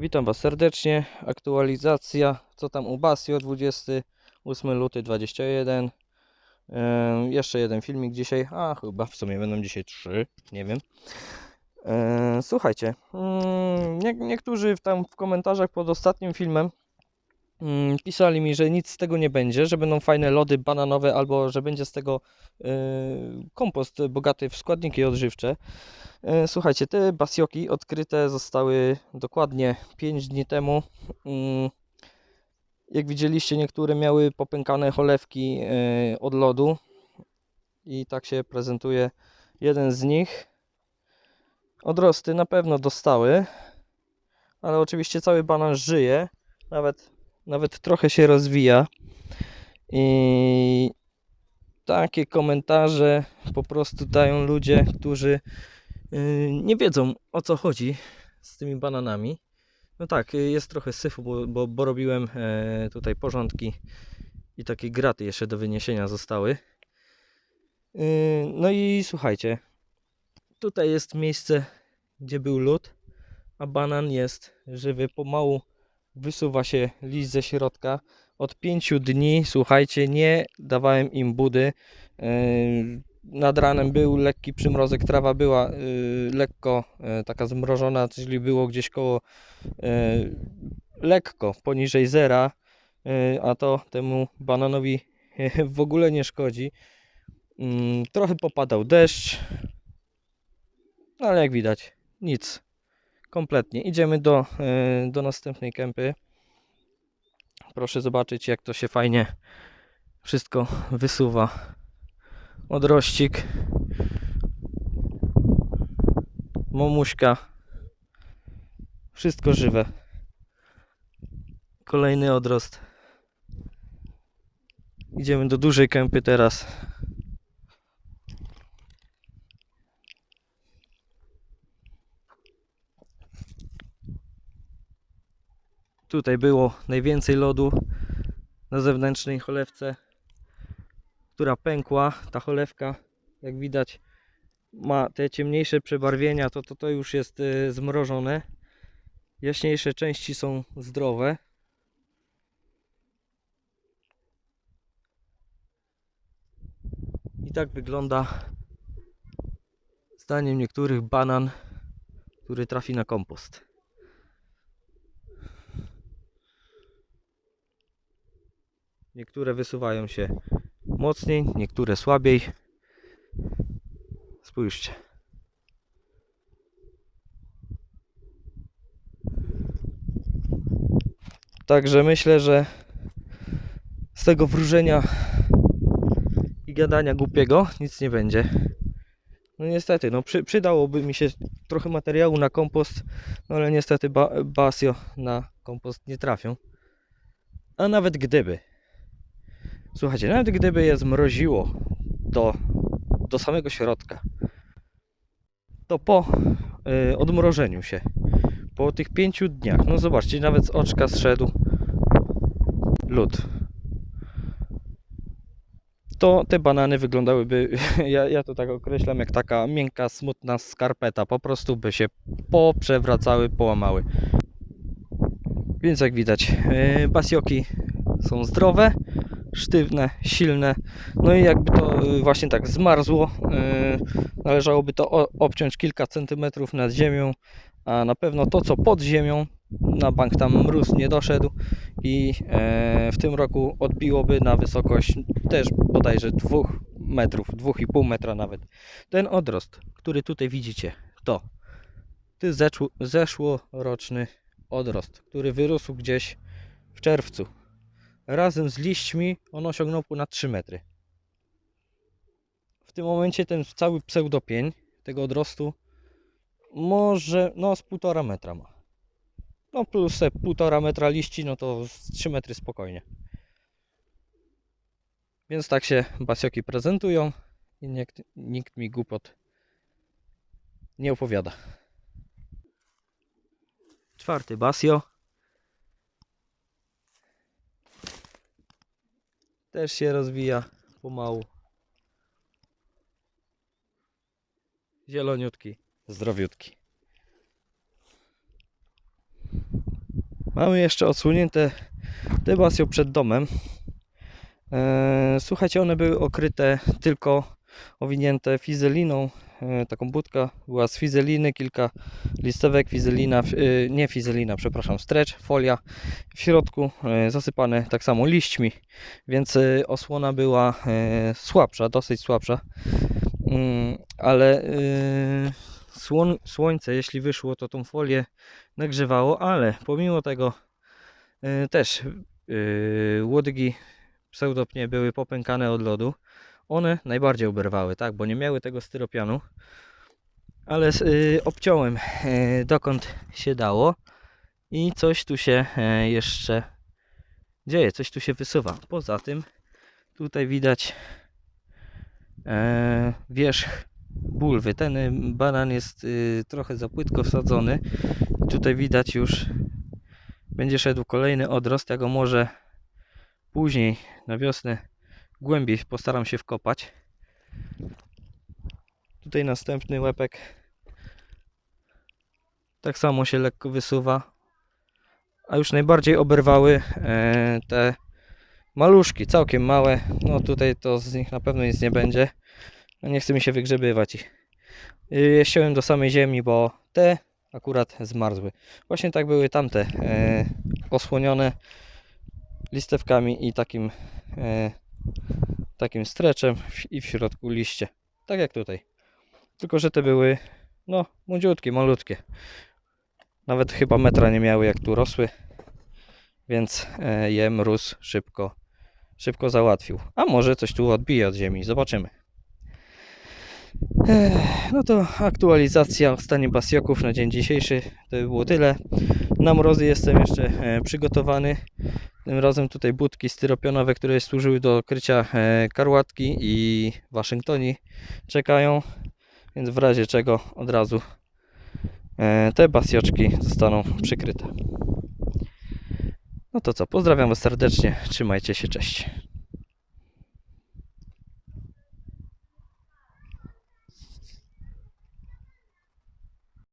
Witam Was serdecznie. Aktualizacja, co tam u Basio, 28 luty 21. E, jeszcze jeden filmik dzisiaj, a chyba w sumie będą dzisiaj trzy, nie wiem. E, słuchajcie, mm, nie, niektórzy tam w komentarzach pod ostatnim filmem pisali mi, że nic z tego nie będzie, że będą fajne lody bananowe albo że będzie z tego e, kompost bogaty w składniki odżywcze. E, Słuchajcie, te basioki odkryte zostały dokładnie 5 dni temu. Mm, Jak widzieliście, niektóre miały popękane cholewki e, od lodu i tak się prezentuje jeden z nich. Odrosty na pewno dostały, ale oczywiście cały banan żyje, nawet, nawet trochę się rozwija. I takie komentarze po prostu dają ludzie, którzy Yy, nie wiedzą o co chodzi z tymi bananami. No tak, yy, jest trochę syfu, bo, bo, bo robiłem e, tutaj porządki i takie graty jeszcze do wyniesienia zostały. Yy, No i słuchajcie, tutaj jest miejsce, gdzie był lód, a banan jest żywy. Pomału wysuwa się list ze środka. Od pięciu dni, słuchajcie, nie dawałem im budy. Yy, nad ranem był lekki przymrozek, trawa była y, lekko y, taka zmrożona, czyli było gdzieś koło lekko poniżej zera, a to temu bananowi w ogóle nie szkodzi. Mm, trochę popadał deszcz, no ale jak widać, nic. Kompletnie. Idziemy do, y, do następnej kępy. Proszę zobaczyć, jak to się fajnie wszystko wysuwa. Odrościk. Momuśka. Wszystko żywe. Kolejny odrost. Idziemy do dużej kępy teraz tutaj było najwięcej lodu na zewnętrznej cholewce która pękła, ta cholewka, jak widać, ma te ciemniejsze przebarwienia, to to, to już jest y, zmrożone. Jaśniejsze części są zdrowe. I tak wygląda zdaniem niektórych banan, który trafi na kompost. Niektóre wysuwają się mocniej, niektóre słabiej. Spójrzcie. Także myślę, że z tego wróżenia i gadania głupiego nic nie będzie. No niestety, no przy, przydałoby mi się trochę materiału na kompost, no ale niestety ba, basio na kompost nie trafią. A nawet gdyby, Słuchajcie, nawet gdyby je zmroziło do, do samego środka, to po y, odmrożeniu się, po tych pięciu dniach, no zobaczcie, nawet z oczka zszedł lód. To te banany wyglądałyby, ja, ja to tak określam, jak taka miękka, smutna skarpeta. Po prostu by się poprzewracały, połamały. Więc jak widać, y, basioki są zdrowe sztywne, silne. No i jakby to y, właśnie tak zmarzło, y, należałoby to obciąć kilka centymetrów nad ziemią, a na pewno to co pod ziemią, na bank tam mróz nie doszedł i e, w tym roku odbiłoby na wysokość też bodajże 2 metrów, 2,5 metra nawet. Ten odrost, który tutaj widzicie, to zeszło- zeszłoroczny odrost, który wyrósł gdzieś w czerwcu razem z liśćmi on osiągnął ponad 3 metry. W tym momencie ten cały pseudopień tego odrostu może no z 1,5 metra ma. No plus te 1,5 metra liści, no to z 3 metry spokojnie. Więc tak się basioki prezentują i nikt, nikt mi głupot nie opowiada. Czwarty basio. Też się rozwija pomału. Zieloniutki, zdrowiutki. Mamy jeszcze odsłonięte debasjo przed domem. E, Słuchajcie, one były okryte tylko owinięte fizeliną. E, Taką budka była z fizeliny, kilka listewek, fizelina, e, nie fizelina, przepraszam, stretch, folia w środku, e, zasypane tak samo liśćmi, więc osłona była słabsza, dosyć słabsza. Mm, Ale słońce, jeśli wyszło, to tą folię nagrzewało, ale pomimo tego też łodygi pseudopnie były popękane od lodu. One najbardziej oberwały, tak, bo nie miały tego styropianu, ale yy, obciąłem yy, dokąd się dało i coś tu się yy, jeszcze dzieje, coś tu się wysuwa. Poza tym tutaj widać yy, wierzch bulwy. Ten y, banan jest trochę za płytko wsadzony. Tutaj widać już będzie szedł kolejny odrost. Ja go może później na wiosnę głębiej postaram się wkopać. Tutaj następny łepek tak samo się lekko wysuwa. A już najbardziej oberwały e, te maluszki, całkiem małe. No tutaj to z nich na pewno nic nie będzie. No nie chce mi się wygrzebywać ich. Y, Je ściąłem do samej ziemi, bo te akurat zmarzły. Właśnie tak były tamte e, osłonione listewkami i takim e, takim streczem i w środku liście. Tak jak tutaj. Tylko, że te były no młodziutkie, malutkie. Nawet chyba metra nie miały jak tu rosły. Więc e, je mróz szybko, szybko załatwił. A może coś tu odbije od ziemi. Zobaczymy. No to aktualizacja o stanie basioków na dzień dzisiejszy. To by było tyle. Na mrozy jestem jeszcze e, przygotowany. Tym razem tutaj budki styropionowe, które służyły do krycia e, karłatki i waszyngtoni czekają. Więc w razie czego od razu e, te basioczki zostaną przykryte. No to co, pozdrawiam Was serdecznie. Trzymajcie się, cześć.